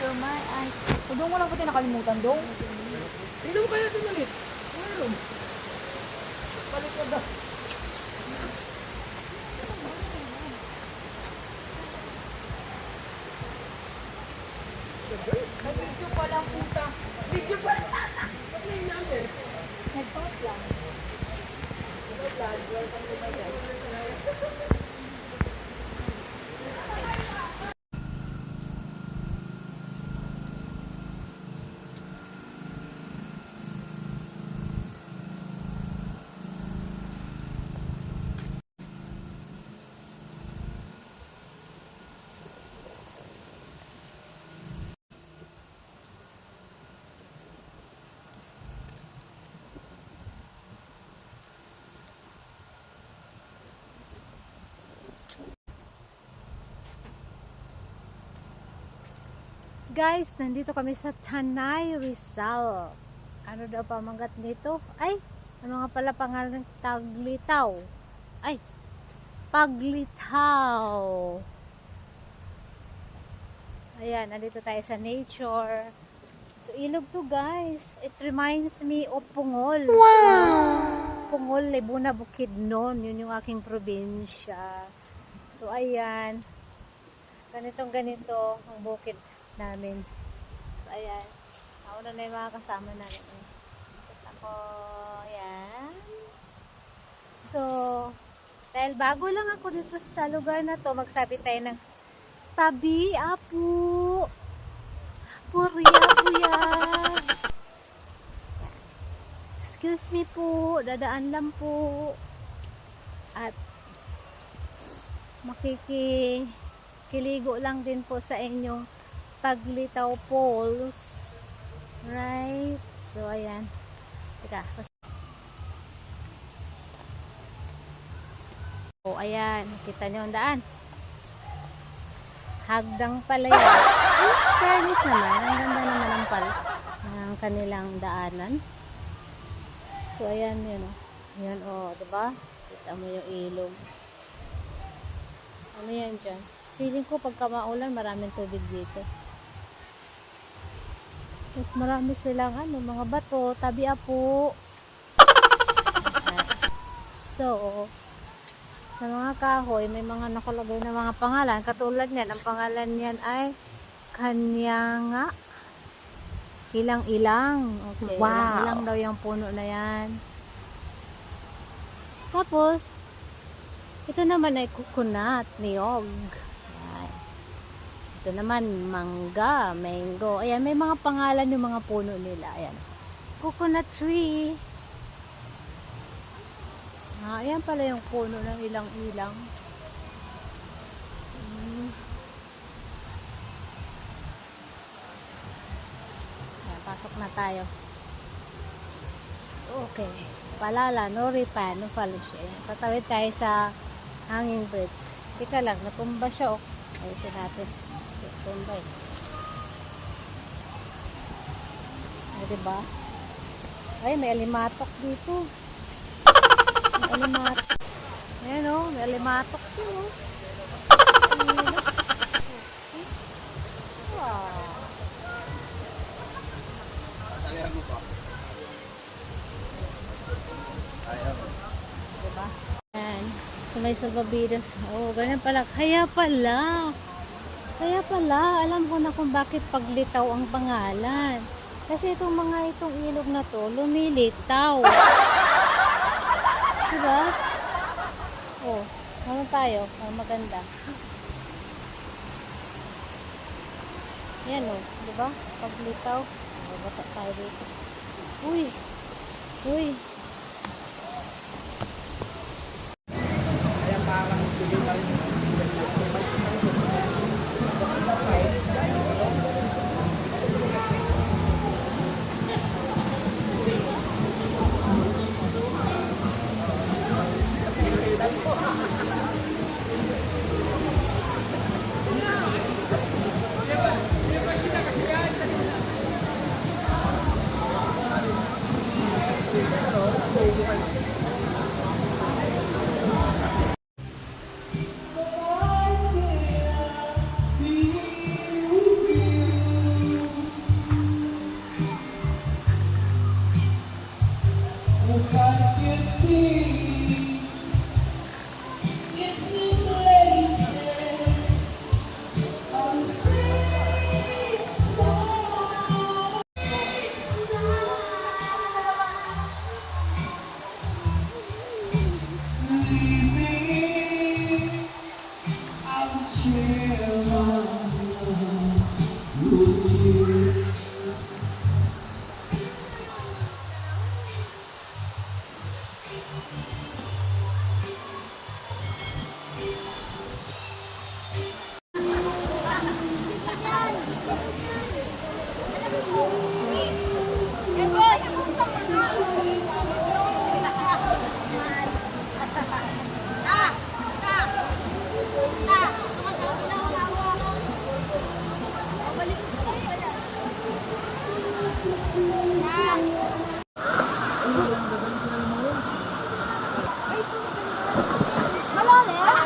you're my eyes. O, dong mo lang pati nakalimutan, dong. Tingnan mo kaya ulit. Meron. Balik ko daw. Nag-video pa lang, puta. Video pa. Ba't na yun namin? Nag-post lang. Hello vlog, welcome to my guys. Guys, nandito kami sa Tanay, Rizal. Ano daw pamanggat nito? Ay, ano nga pala pangalan ng Taglitaw? Ay, Paglitaw. Ayan, nandito tayo sa nature. So, ilog to guys. It reminds me of Pungol. Wow! Pungol, Lebuna, Bukidnon. Yun yung aking probinsya. So, ayan. Ganitong ganito ang bukid namin. So, ayan. Nauna na yung mga kasama namin. Tapos ako, ayan. So, dahil bago lang ako dito sa lugar na to, magsabi tayo ng tabi, apu. Purya, puya. Excuse me po, dadaan lang po. At makiki kiligo lang din po sa inyong paglitaw poles. Right? So, ayan. Teka. O, oh, ayan. Kita nyo ang daan. Hagdang pala. Ay, fairness naman. Ang ganda naman ang pal ng kanilang daanan. So, ayan yun. O. Ayan, o. Oh, diba? Kita mo yung ilog. Ano yan dyan? Feeling ko pagka maulan, maraming tubig dito. Tapos marami silang ano, mga bato, tabi apo. So, sa mga kahoy, may mga nakalagay na mga pangalan. Katulad niyan, ang pangalan niyan ay Kanyanga. Ilang-ilang. Okay, Wow. ilang-ilang daw yung puno na yan. Tapos, ito naman ay coconut, niyog. Ito naman, mangga, mango. Ayan, may mga pangalan yung mga puno nila. Ayan. Coconut tree. Ah, ayan pala yung puno ng ilang-ilang. Hmm. Ayan, pasok na tayo. Okay. Palala, no ripa, no falush. Ayan, tatawid tayo sa hanging bridge. Tika lang, natumba siya, oh. Ayusin natin. Tumba eh. Ay, diba? Ay, may alimatok dito. May alimatok. Ayan, oh. May alimatok siya, oh. Wow. Talihan mo pa. Diba? Ayan. So may salvavidas. Oh, ganyan pala. Kaya pala. Kaya pala. Alam ko na kung bakit paglitaw ang pangalan. Kasi itong mga itong ilog na to, lumilitaw. Diba? Oh, naman tayo. Oh, maganda. Yan oh, diba? Paglitaw. Babasa tayo dito. Uy! Uy! Wala, wala.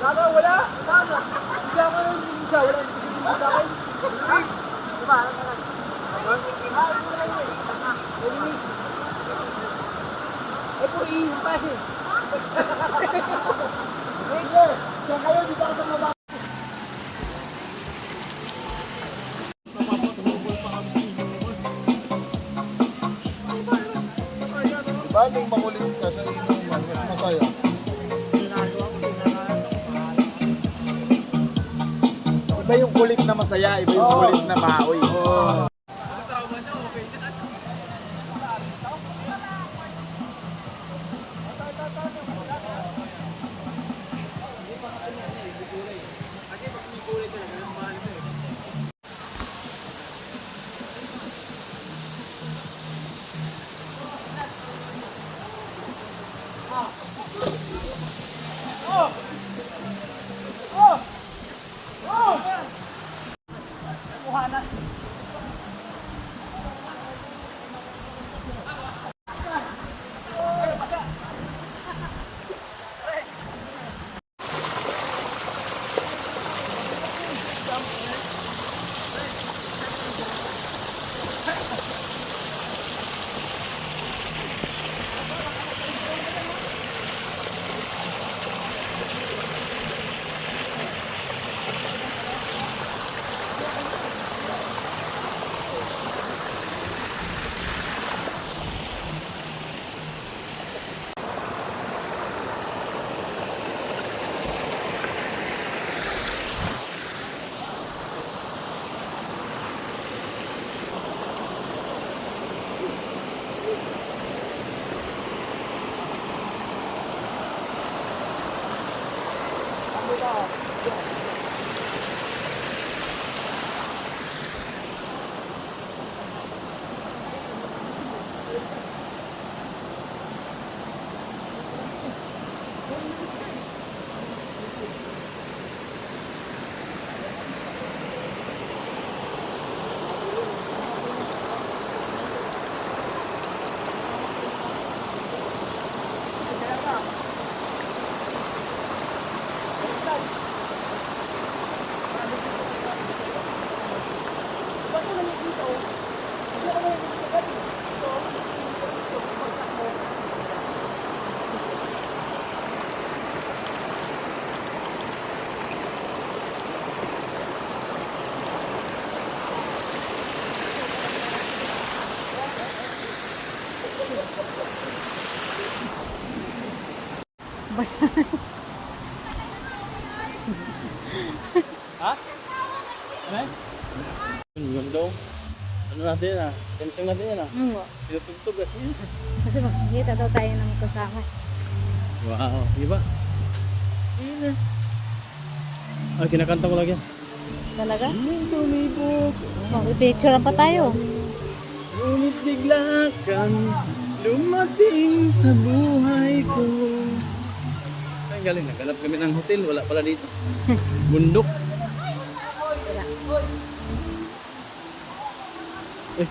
Wala ka nang wala. Wala ka nang eh, puro iiwan tayo. Sige, siya kayo, di ba ako sa mababa? Diba nung makulit ka sa inuman, Iba yung kulit na masaya, iba yung kulit na maoy. Basta. Yung daw. Ano natin ah? Tension natin yan ah. Mm, Tinutugtog kasi yan. kasi makikita daw tayo ng kasama. Wow, iba. Yun na. Ah, kinakanta ko lagi. Talaga? Tumibok, Mag-picture pa tayo. ngunit bigla kang lumating sa buhay ko. Saan galing? Naghanap kami ng hotel, wala pala dito. Bundok. Eh,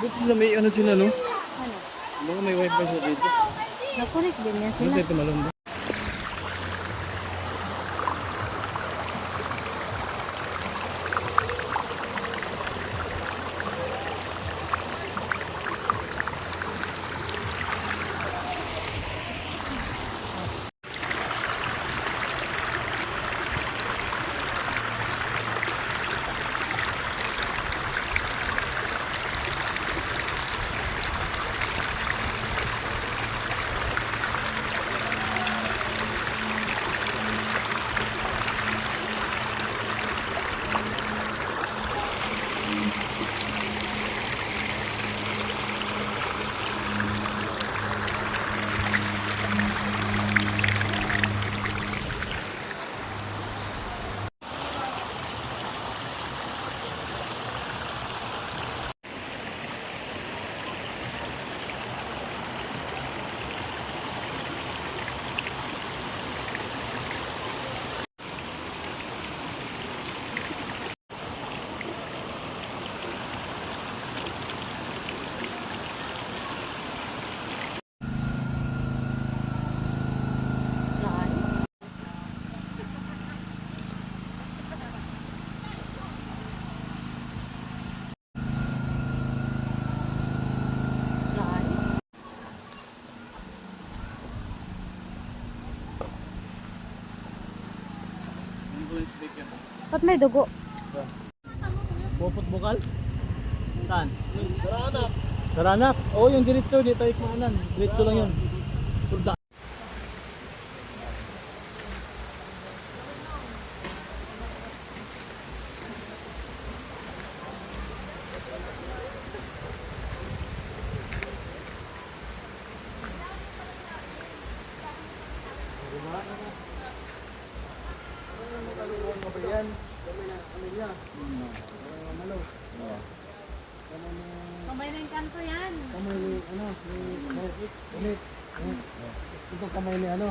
buti sila may ano sila no? Ano? Baka may wifi sila dito. Nakunik din yan Ano sila. tayo tumalong ba? Ba't may dugo? Popot bukal? Saan? Karanak. Karanak? Oo, yung diretso, di tayo kumaanan. Diretso lang yun. Turda. Kamay na yung kanto yan. Kamay ni, ano, ni. Ito kamay ni, ano.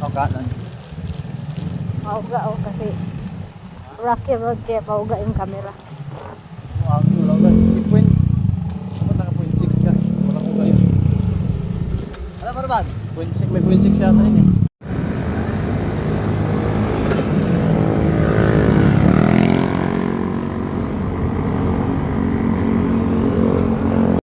O, kanan. Pauga oh kasi rocky road kaya pauga yung camera. Ang wala ba? Point. Dapat naka point 6 ka. Wala ko kayo. Ano ba? Point 6, may point 6 siya yun eh.